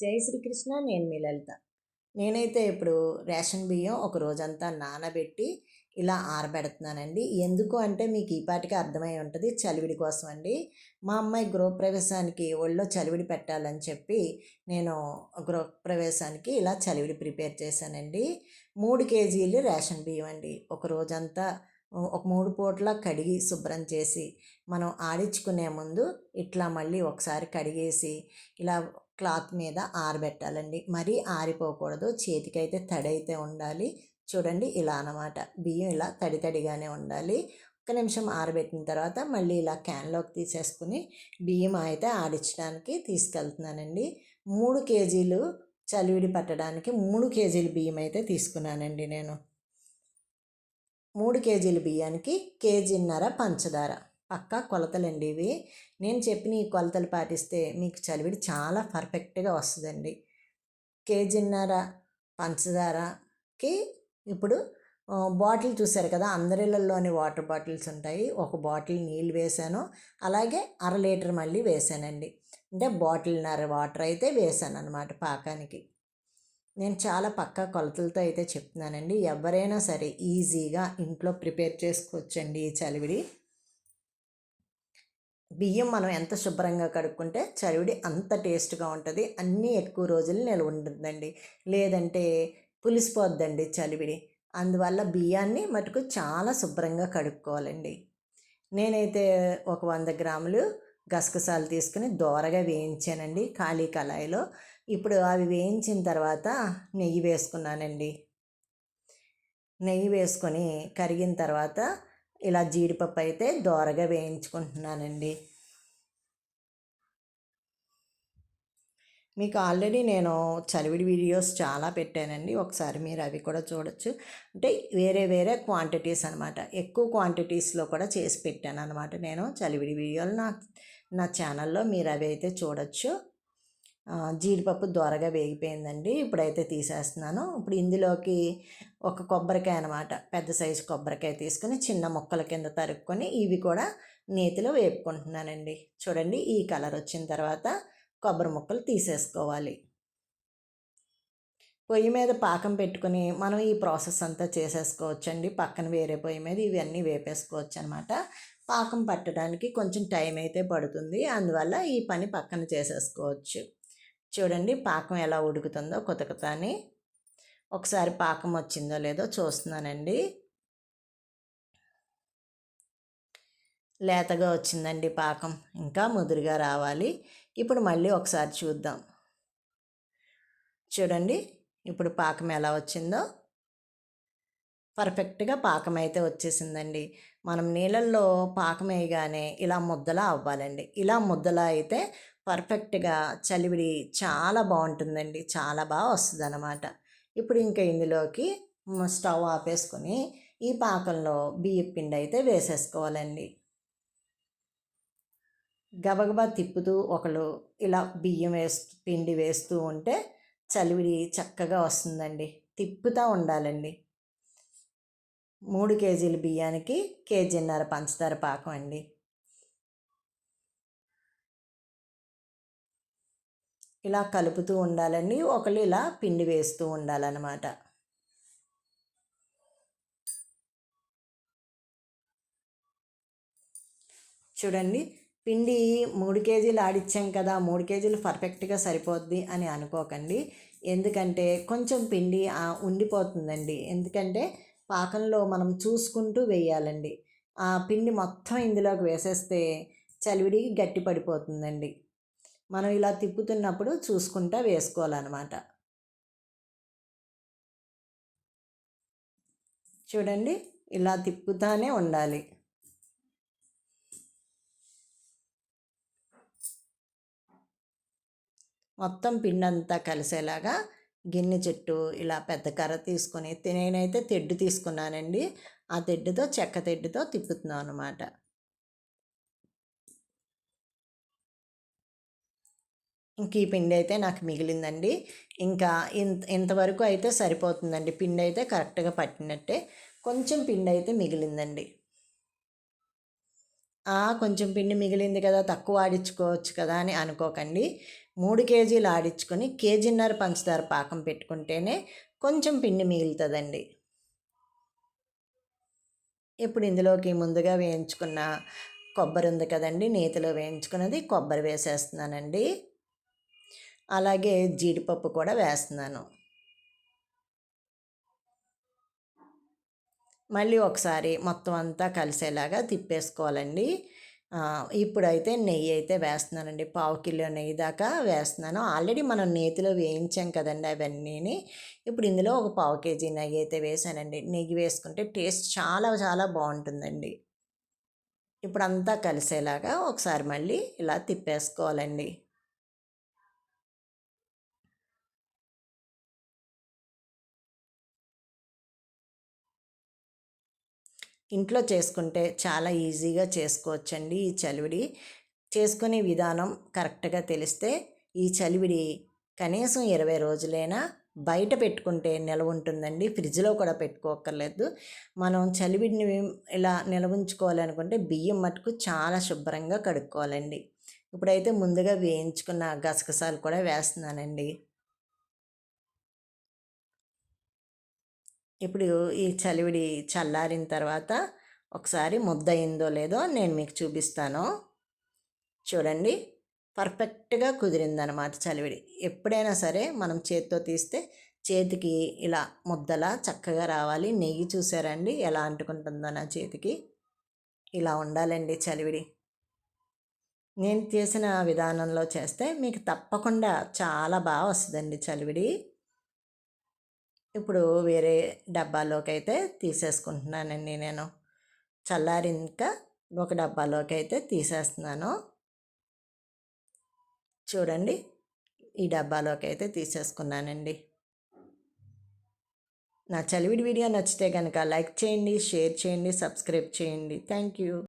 జై శ్రీకృష్ణ నేను మీ లలిత. నేనైతే ఇప్పుడు రేషన్ బియ్యం ఒక రోజంతా నానబెట్టి ఇలా ఆరబెడుతున్నానండి. ఎందుకు అంటే మీకు ఈ పాటికి అర్థమై ఉంటుంది చలివిడి కోసం అండి. మా అమ్మాయి గృహప్రవేశానికి ఒళ్ళో చలివిడి పెట్టాలని చెప్పి నేను గృహప్రవేశానికి ఇలా చలివిడి ప్రిపేర్ చేశానండి. మూడు కేజీలు రేషన్ బియ్యం అండి. ఒక రోజంతా ఒక మూడు పూట్ల కడిగి శుభ్రం చేసి మనం ఆడించుకునే ముందు ఇట్లా మళ్ళీ ఒకసారి కడిగేసి ఇలా క్లాత్ మీద ఆరబెట్టాలండి. మరీ ఆరిపోకూడదు. చేతికైతే తడి అయితే ఉండాలి. చూడండి ఇలా అనమాట బియ్యం ఇలా తడి తడిగానే ఉండాలి. ఒక నిమిషం ఆరబెట్టిన తర్వాత మళ్ళీ ఇలా క్యాన్లోకి తీసేసుకుని బియ్యం అయితే ఆడించడానికి తీసుకెళ్తున్నానండి. మూడు కేజీలు చలివిడి పట్టడానికి మూడు కేజీలు బియ్యం అయితే తీసుకున్నానండి నేను. మూడు కేజీల బియ్యానికి కేజీన్నర పంచదార. పక్కా కొలతలండి ఇవి. నేను చెప్పిన ఈ కొలతలు పాటిస్తే మీకు చలివిడి చాలా పర్ఫెక్ట్గా వస్తుందండి. కేజీన్నర పంచదారకి ఇప్పుడు బాటిల్ చూశారు కదా అందరిళ్ళల్లోని వాటర్ బాటిల్స్ ఉంటాయి. ఒక బాటిల్ నీళ్ళు వేసాను. అలాగే అర లీటర్ మళ్ళీ వేసానండి. అంటే బాటిల్న్నర వాటర్ అయితే వేసాను అనమాట పాకానికి. నేను చాలా పక్కా కొలతలతో అయితే చెప్తున్నానండి. ఎవరైనా సరే ఈజీగా ఇంట్లో ప్రిపేర్ చేసుకోవచ్చండి ఈ చలివిడి. బియ్యం మనం ఎంత శుభ్రంగా కడుక్కుంటే చలివిడి అంత టేస్ట్గా ఉంటుంది. అన్నీ ఎక్కువ రోజులు నిల్వ ఉంటుందండి లేదంటే పులిసిపోద్దండి చలివిడి. అందువల్ల బియ్యాన్ని మటుకు చాలా శుభ్రంగా కడుక్కోవాలండి. నేనైతే ఒక వంద గ్రాములు గసగసాలు తీసుకుని దోరగా వేయించానండి ఖాళీ కళాయిలో. ఇప్పుడు అవి వేయించిన తర్వాత నెయ్యి వేసుకున్నానండి. నెయ్యి వేసుకొని కరిగిన తర్వాత ఇలా జీడిపప్పు అయితే దోరగా వేయించుకుంటున్నానండి. మీకు ఆల్రెడీ నేను చలివిడి వీడియోస్ చాలా పెట్టానండి. ఒకసారి మీరు అవి కూడా చూడొచ్చు. అంటే వేరే వేరే క్వాంటిటీస్ అనమాట ఎక్కువ క్వాంటిటీస్లో కూడా చేసి పెట్టాను అనమాట నేను చలివిడి వీడియోలు నా నా ఛానల్లో మీరు అవి అయితే చూడొచ్చు. జీడిపప్పు దోరగా వేగిపోయిందండి. ఇప్పుడైతే తీసేస్తున్నాను. ఇప్పుడు ఇందులోకి ఒక కొబ్బరికాయ అనమాట పెద్ద సైజు కొబ్బరికాయ తీసుకొని చిన్న ముక్కల కింద తరుక్కొని ఇవి కూడా నేతిలో వేపుకుంటున్నానండి. చూడండి ఈ కలర్ వచ్చిన తర్వాత కొబ్బరి ముక్కలు తీసేసుకోవాలి. పొయ్యి మీద పాకం పెట్టుకుని మనం ఈ ప్రాసెస్ అంతా చేసేసుకోవచ్చండి. పక్కన వేరే పొయ్యి మీద ఇవన్నీ వేపేసుకోవచ్చు అనమాట పాకం పట్టడానికి కొంచెం టైం అయితే పడుతుంది. అందువల్ల ఈ పని పక్కన చేసేసుకోవచ్చు. చూడండి పాకం ఎలా ఉడుకుతుందో కొత్త అని ఒకసారి పాకం వచ్చిందో లేదో చూస్తున్నానండి. లేతగా వచ్చిందండి పాకం. ఇంకా ముదురుగా రావాలి. ఇప్పుడు మళ్ళీ ఒకసారి చూద్దాం. చూడండి ఇప్పుడు పాకం ఎలా వచ్చిందో. పర్ఫెక్ట్గా పాకం అయితే వచ్చేసిందండి. మనం నీళ్ళల్లో పాకం వేయగానే ఇలా ముద్దలా అవ్వాలండి. ఇలా ముద్దలా అయితే పర్ఫెక్ట్గా చలివిడి చాలా బాగుంటుందండి చాలా బాగా వస్తుంది అనమాట ఇప్పుడు ఇంకా ఇందులోకి స్టవ్ ఆపేసుకొని ఈ పాకంలో బియ్య పిండి అయితే వేసేసుకోవాలండి. గబగబా తిప్పుతూ ఒకళ్ళు ఇలా బియ్యం వేస్తూ పిండి వేస్తూ ఉంటే చలివిడి చక్కగా వస్తుందండి. తిప్పుతూ ఉండాలండి. మూడు కేజీల బియ్యానికి కేజీన్నర పంచదార పాకం అండి. ఇలా కలుపుతూ ఉండాలండి. ఒకళ్ళు ఇలా పిండి వేస్తూ ఉండాలన్నమాట. చూడండి పిండి మూడు కేజీలు ఆడిచ్చాం కదా మూడు కేజీలు పర్ఫెక్ట్గా సరిపోద్ది అని అనుకోకండి. ఎందుకంటే కొంచెం పిండి ఉండిపోతుందండి. ఎందుకంటే పాకంలో మనం చూసుకుంటూ వేయాలండి. ఆ పిండి మొత్తం ఇందులోకి వేసేస్తే చలివిడి గట్టి పడిపోతుందండి. మనం ఇలా తిప్పుతున్నప్పుడు చూసుకుంటా వేసుకోవాలన్నమాట. చూడండి ఇలా తిప్పుతానే ఉండాలి. మొత్తం పిండి అంతా కలిసేలాగా గిన్నె చెట్టు ఇలా పెద్ద కర్ర తీసుకొని నేనైతే తెడ్డు తీసుకున్నానండి. ఆ తెడ్డుతో చెక్క తెడ్డుతో తిప్పుతున్నాను అనమాట ఇంక ఈ పిండి అయితే నాకు మిగిలిందండి. ఇంకా ఇంత ఇంతవరకు అయితే సరిపోతుందండి. పిండి అయితే కరెక్ట్గా పట్టినట్టే. కొంచెం పిండి అయితే మిగిలిందండి. కొంచెం పిండి మిగిలింది కదా తక్కువ ఆడించుకోవచ్చు కదా అని అనుకోకండి. మూడు కేజీలు ఆడించుకొని కేజీన్నర పంచదార పాకం పెట్టుకుంటేనే కొంచెం పిండి మిగులుతుందండి. ఇప్పుడు ఇందులోకి ముందుగా వేయించుకున్న కొబ్బరి ఉంది కదండి నేతిలో వేయించుకున్నది కొబ్బరి వేసేస్తున్నానండి. అలాగే జీడిపప్పు కూడా వేస్తున్నాను. మళ్ళీ ఒకసారి మొత్తం అంతా కలిసేలాగా తిప్పేసుకోవాలండి. ఇప్పుడైతే నెయ్యి అయితే వేస్తున్నానండి. పావు కిలో నెయ్యి దాకా వేస్తున్నాను. ఆల్రెడీ మనం నేతిలో వేయించాం కదండి అవన్నీ ఇప్పుడు ఇందులో ఒక పావు కేజీ నెయ్యి అయితే వేసానండి. నెయ్యి వేసుకుంటే టేస్ట్ చాలా చాలా బాగుంటుందండి. ఇప్పుడు అంతా కలిసేలాగా ఒకసారి మళ్ళీ ఇలా తిప్పేసుకోవాలండి. ఇంట్లో చేసుకుంటే చాలా ఈజీగా చేసుకోవచ్చండి ఈ చలివిడి. చేసుకునే విధానం కరెక్ట్గా తెలిస్తే ఈ చలివిడి కనీసం ఇరవై రోజులైనా బయట పెట్టుకుంటే నిల్వ ఉంటుందండి. ఫ్రిడ్జ్లో కూడా పెట్టుకోకర్లేదు మనం చలివిడిని ఇలా నిలవ ఉంచుకోవాలనుకుంటే బియ్యం మటుకు చాలా శుభ్రంగా కడుక్కోవాలండి. ఇప్పుడైతే ముందుగా వేయించుకున్న గసగసాలు కూడా వేస్తున్నానండి. ఇప్పుడు ఈ చలివిడి చల్లారిన తర్వాత ఒకసారి ముద్ద అయిందో లేదో నేను మీకు చూపిస్తాను. చూడండి పర్ఫెక్ట్గా కుదిరిందనమాట చలివిడి. ఎప్పుడైనా సరే మనం చేతితో తీస్తే చేతికి ఇలా ముద్దలా చక్కగా రావాలి. నెయ్యి చూసారండి ఎలా అంటుకుంటుందో నా చేతికి. ఇలా ఉండాలండి చలివిడి. నేను చేసిన విధానంలో చేస్తే మీకు తప్పకుండా చాలా బాగా వస్తుందండి చలివిడి. ఇప్పుడు వేరే డబ్బాలోకి అయితే తీసేసుకుంటున్నానండి నేను. చల్లారింక ఒక డబ్బాలోకి అయితే తీసేస్తున్నాను. చూడండి ఈ డబ్బాలోకి అయితే తీసేసుకున్నానండి. నా చలివిడి వీడియో నచ్చితే కనుక లైక్ చేయండి షేర్ చేయండి సబ్స్క్రైబ్ చేయండి. Thank you.